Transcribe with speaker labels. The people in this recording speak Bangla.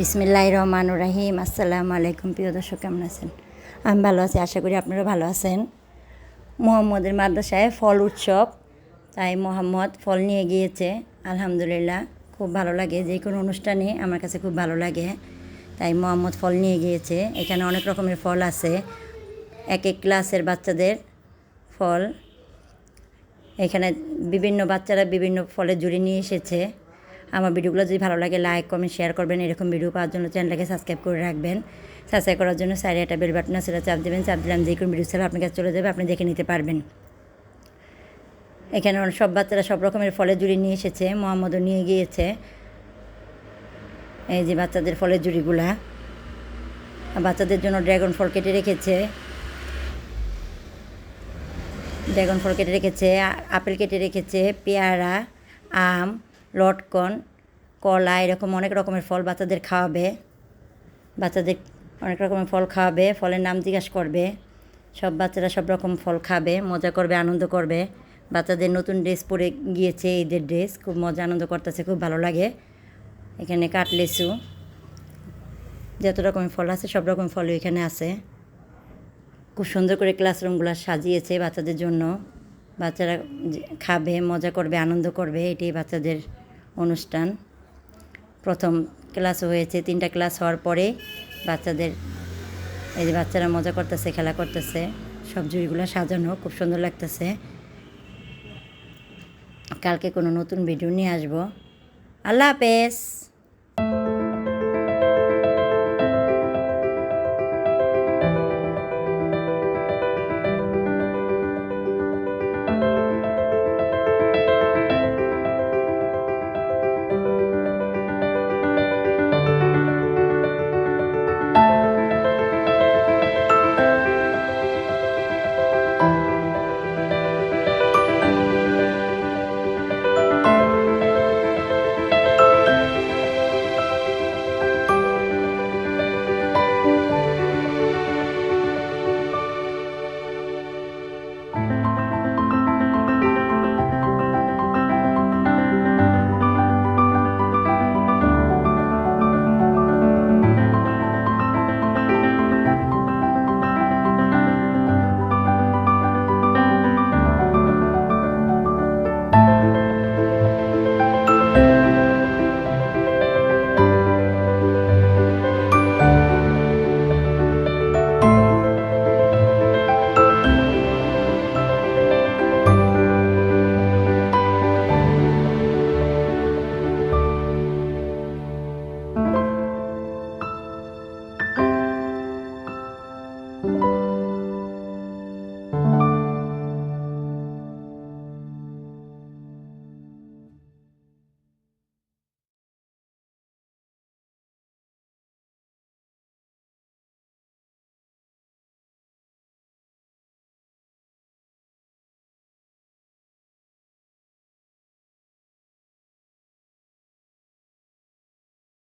Speaker 1: বিসমিল্লাহ রহমান রাহিম। আসসালামু আলাইকুম, প্রিয় দর্শক, কেমন আছেন? আমি ভালো আছি, আশা করি আপনারা ভালো আছেন। মোহাম্মদের মাদ্রাসায় ফল উৎসব, তাই মোহাম্মদ ফল নিয়ে গিয়েছে। আলহামদুলিল্লাহ, খুব ভালো লাগে। যে কোনো অনুষ্ঠানে আমার কাছে খুব ভালো লাগে। তাই মোহাম্মদ ফল নিয়ে গিয়েছে। এখানে অনেক রকমের ফল আছে। এক এক ক্লাসের বাচ্চাদের ফল। এখানে বিভিন্ন বাচ্চারা বিভিন্ন ফলের জুড়ি নিয়ে এসেছে। আমার ভিডিওগুলো যদি ভালো লাগে লাইক কমেন্ট শেয়ার করবেন। এরকম ভিডিও পাওয়ার জন্য চ্যানেলটাকে সাবস্ক্রাইব করে রাখবেন। সাবস্ক্রাইব করার জন্য সাইডে একটা বেল বাটন সেটা চাপ দেবেন। চাপ দিলাম যে কোনো ভিডিও ছিল আপনার কাছে চলে যাবে, আপনি দেখে নিতে পারবেন। এখানে সব বাচ্চারা সব রকমের ফলের জুড়ি নিয়ে এসেছে, মোহাম্মদও নিয়ে গিয়েছে। এই যে বাচ্চাদের ফলের জুড়িগুলা। বাচ্চাদের জন্য ড্রাগন ফল কেটে রেখেছে। ড্রাগন ফল কেটে রেখেছে, আপেল কেটে রেখেছে, পেয়ারা, আম, লটকন কলা, এরকম অনেক রকমের ফল বাচ্চাদের খাওয়াবে। বাচ্চাদের অনেক রকমের ফল খাওয়াবে, ফলের নাম জিজ্ঞাসা করবে। সব বাচ্চারা সব রকম ফল খাবে, মজা করবে, আনন্দ করবে। বাচ্চাদের নতুন ড্রেস পরে গিয়েছে ঈদের ড্রেস, খুব মজা, আনন্দ করতেছে, খুব ভালো লাগে। এখানে কাটলেসু যত রকমের ফল আছে, সব রকম ফলও এখানে আছে। খুব সুন্দর করে ক্লাসরুমগুলো সাজিয়েছে বাচ্চাদের জন্য। বাচ্চারা খাবে, মজা করবে, আনন্দ করবে, এটাই বাচ্চাদের অনুষ্ঠান। প্রথম ক্লাস হয়েছে, তিনটা ক্লাস হওয়ার পরে বাচ্চাদের, এই যে বাচ্চারা মজা করতেছে, খেলা করতেছে, সব জুড়িগুলো সাজানো, খুব সুন্দর লাগতেছে। কালকে কোনো নতুন ভিডিও নিয়ে আসব। আল্লাহ হাফেজ!